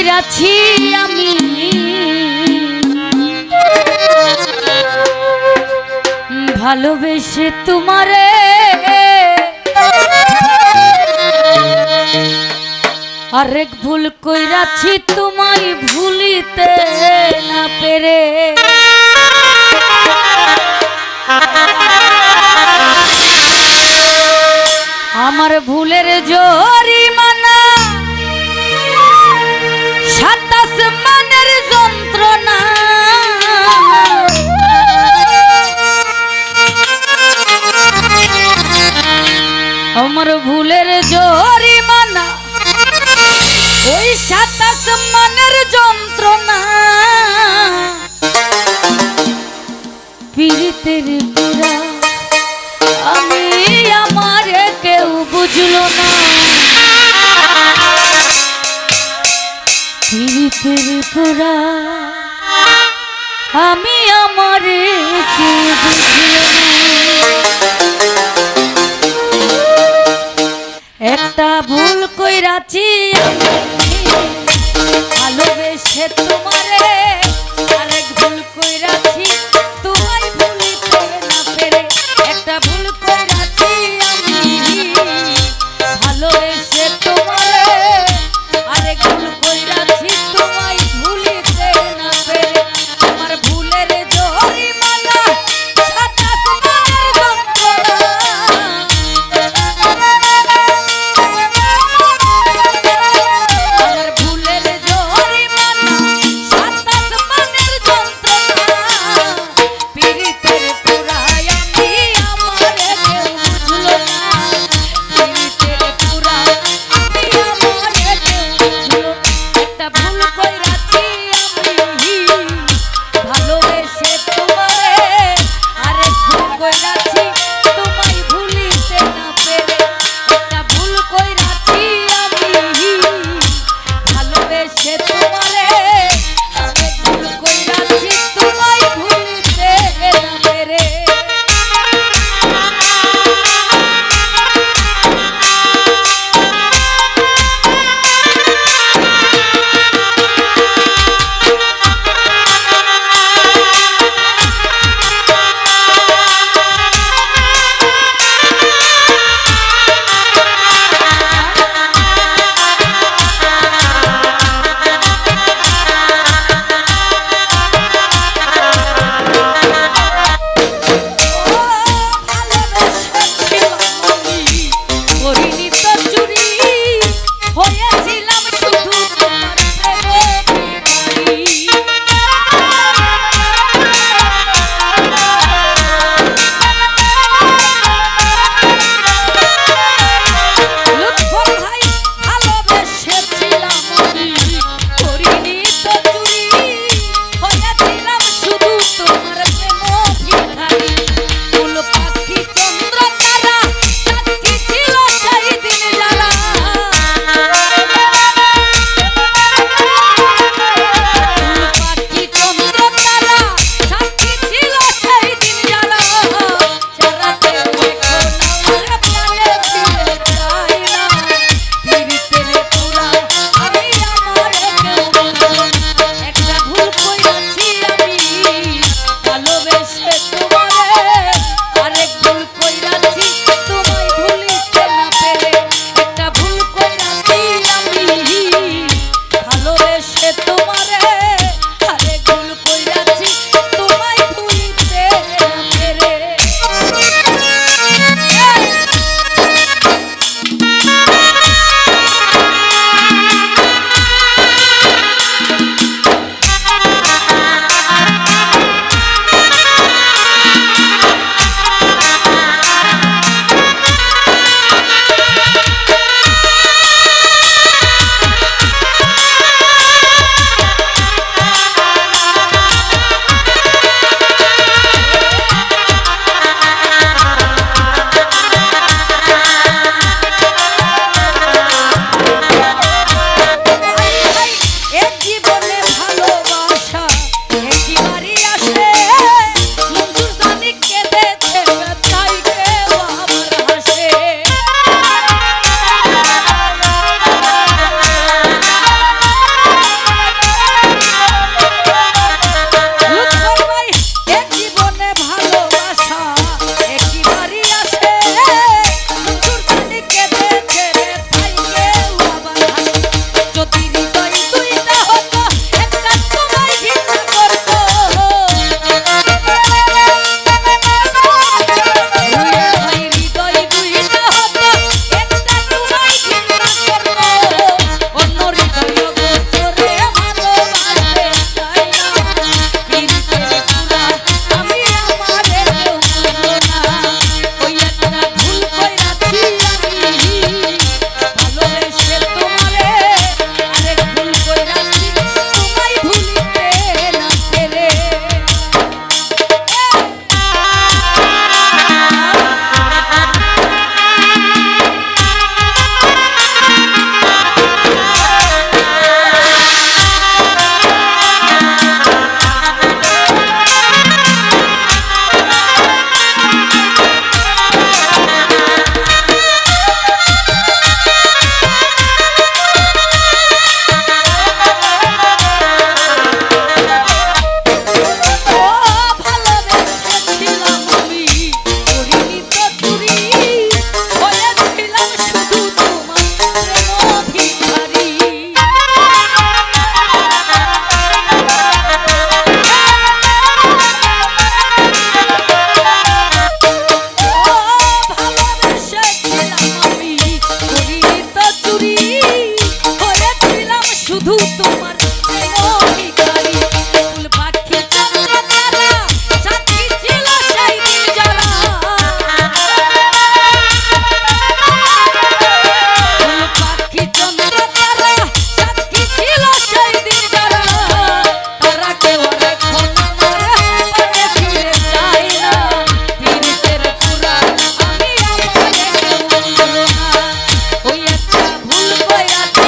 আমি। ভালোবেসে তোমারে আরেক ভুল কইরাছি তোমায় ভুলিতে না পেরে। আমার ভুলের জরিমানা মানের যন্ত্রণা। পীড়িতের পুরা আমি আমার কেউ বুঝলো না। পীড়িতের পুরা আমি আমার কেউ বুঝলো একটা ভুল কইরাছি হে bailar.